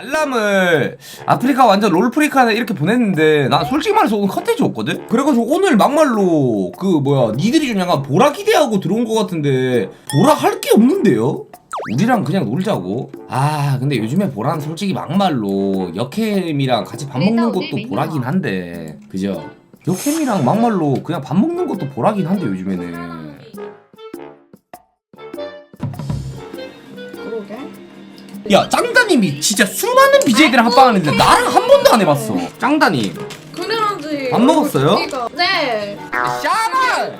알람을 아프리카 완전 롤프리카에 이렇게 보냈는데 난 솔직히 말해서 오늘 컨텐츠 없거든? 그래가지고 오늘 막말로 그 뭐야 니들이 좀 약간 보라 기대하고 들어온 것 같은데 보라 할 게 없는데요? 우리랑 그냥 놀자고 아 근데 요즘에 보라는 솔직히 막말로 역캠이랑 같이 밥 먹는 것도. 보라긴 한데 그죠? 역캠이랑 막말로 그냥 밥 먹는 것도 보라긴 한데 요즘에는 야 짱다님이 진짜 수많은 BJ들이랑 합방하는데 나랑 한 번도 안 해봤어 짱다님 그래야지. 밥 먹었어요? 우리가- 네. 샤발!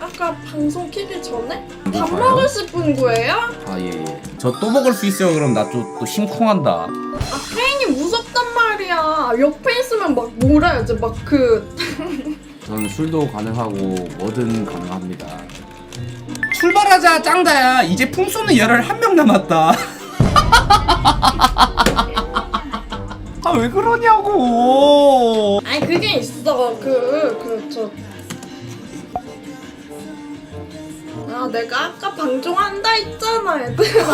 아까 방송 키기 전에 밥 봐요? 먹으실 분 거예요? 아예예 저 또 먹을 수 있어요 그럼 나 또 또 심쿵한다 아 페인이 무섭단 말이야. 옆에 있으면 막 몰아야지. 막 그. 저는 술도 가능하고 뭐든 가능합니다 출발하자 짱다야 이제 풍쏘는 열혈 한명 남았다 아 왜 그러냐고 아니 그게 있어. 그그저 아 내가 아까 방종한다 했잖아 얘들아.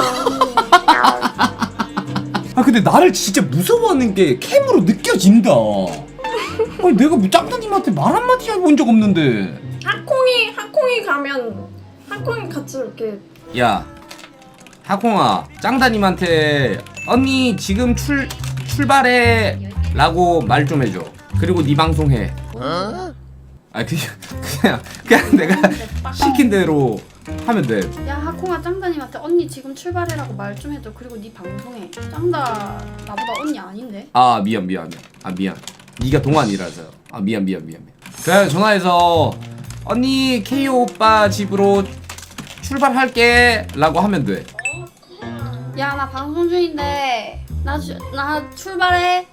아 근데 나를 진짜 무서워하는 게 캠으로 느껴진다 아니 내가 뭐 짱다님한테 말 한마디 해본 적 없는데 하콩이 하콩이 가면 하콩이 같이 이렇게 야 하콩아 짱다님한테 언니 지금 출 출발해 라고 말 좀 해줘 그리고 네 방송 해 아, 그냥, 그냥, 그냥 내가 시킨 대로 하면 돼. 야 하콩아 짱다님한테 언니 지금 출발해라고 말 좀 해줘 그리고 네 방송해 짱다 나보다 언니 아닌데? 아, 미안, 미안. 아, 미안. 네가 동안이라서. 아, 미안, 미안, 미안. 미안. 그래, 전화해서 언니 케이오 오빠 집으로 출발할게 라고 하면 돼. 야 나 방송 중인데 나, 주, 나 출발해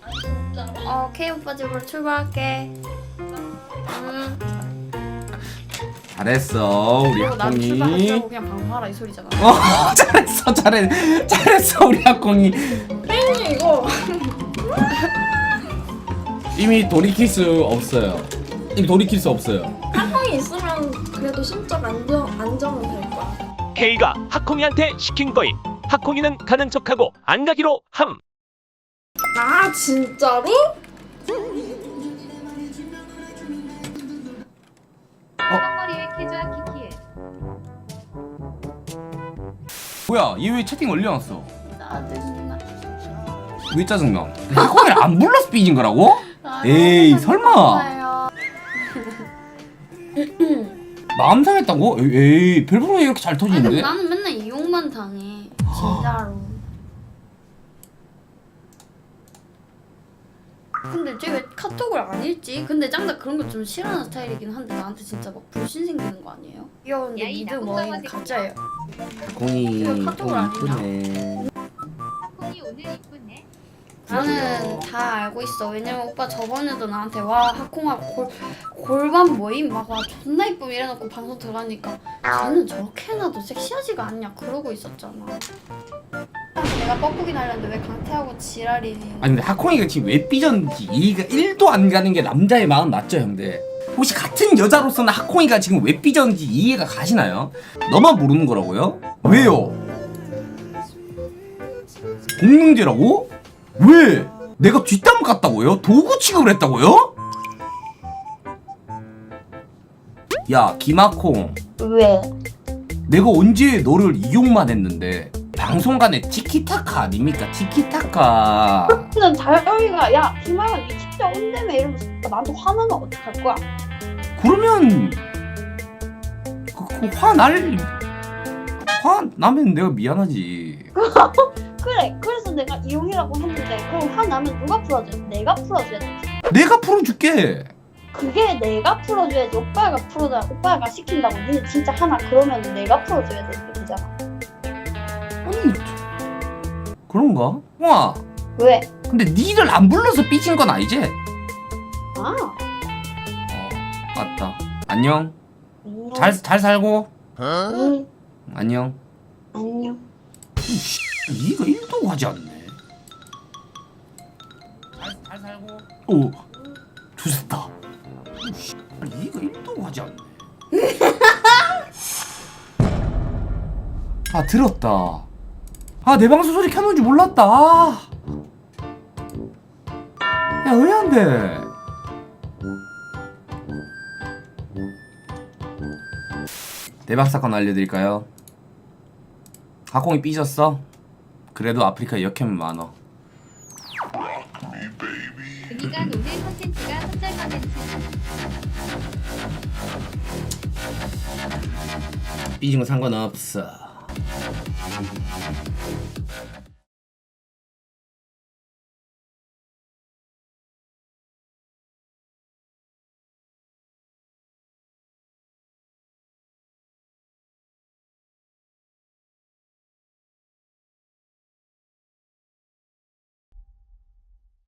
어 K 오빠 집으로 출발할게 응 잘했어, 우리 그리고 난 하콩이. 출발하자고 그냥 방송하라 이 소리잖아 어, 잘했어, 잘했, 잘했어, 우리 하콩이. 페인이 이거 이미 돌이킬 수 없어요. 이미 돌이킬 수 없어요. 하콩이 있으면 그래도 심적 안정 안정은 될 거야. K가 하콩이한테 시킨 거임. 하콩이는 가는 척하고 안 가기로 함. 아 진짜로? 캐주아 키키에 뭐야, 얘 왜 채팅 올려놨어? 짜증나 왜 짜증나? 하콩이를 안 불러서 삐진 거라고? 아, 에이, 설마. 마음 상했다고? 에이, 별풍이 이렇게 잘 아니, 터지는데? 나는 맨날 이용만 당해 진짜로 근데 쟤 왜 카톡을 안 읽지? 근데 짱다 그런 거 좀 싫어하는 스타일이긴 한데 나한테 진짜 막 불신 생기는 거 아니에요? 귀여운데 야, 이 미드 나쁜. 가짜예요 공이 안 이쁘네. 나는 다 알고 있어 왜냐면 오빠 저번에도 나한테 와 하콩아 골, 골반 모임 막와 존나 이쁨 이래놓고 방송 들어가니까 쟤는 저렇게 해놔도 섹시하지가 않냐 그러고 있었잖아 내가 뻐꾸기 날렸는데 왜 강태하고 지랄이니 아니 근데 하콩이가 지금 왜 삐졌는지 이해가 1도 안 가는 게 남자의 마음 맞죠 형들? 혹시 같은 여자로서는 하콩이가 지금 왜 삐졌는지 이해가 가시나요? 너만 모르는 거라고요? 왜요? 공능제라고? 왜? 내가 뒷담 갔다고요? 도구 취급을 했다고요? 야 김하콩 왜? 내가 언제 너를 이용만 했는데 방송간에 티키타카 아닙니까 티키타카 는 다영이가 야 김아야 니 진짜 온다며 이러면서 나한테 화나면 어떡할 거야? 그러면 그, 그 화날 화 나면 내가 미안하지 그래 그래서 내가 이용이라고 했는데 그럼 화나면 누가 풀어줘? 내가 풀어줘야 돼. 내가 풀어줄게. 그게 내가 풀어줘야지 오빠가 풀어줘야 오빠가 시킨다고. 니네 진짜 하나. 그러면 내가 풀어줘야 되- 되잖아. 아니 그런가? 와. 왜? 근데 니를 안 불러서 삐진 건 아니지? 아. 어 맞다. 안녕. 안녕. 잘, 잘 살고. 응. 안녕. 안녕 이가 1도 하지 않네. 잘, 잘 살고. 오 조졌다. 이가 1도 하지 않네. 아 들었다. 아 내 방송 소리 켜놓은 줄 몰랐다. 아, 야 의아한데. 대박 사건 알려드릴까요? 하콩이 삐졌어? 그래도 아프리카에 역캠 많어 그니까 오늘 컨텐츠가 선절 컨텐츠. 삐진 건 상관없어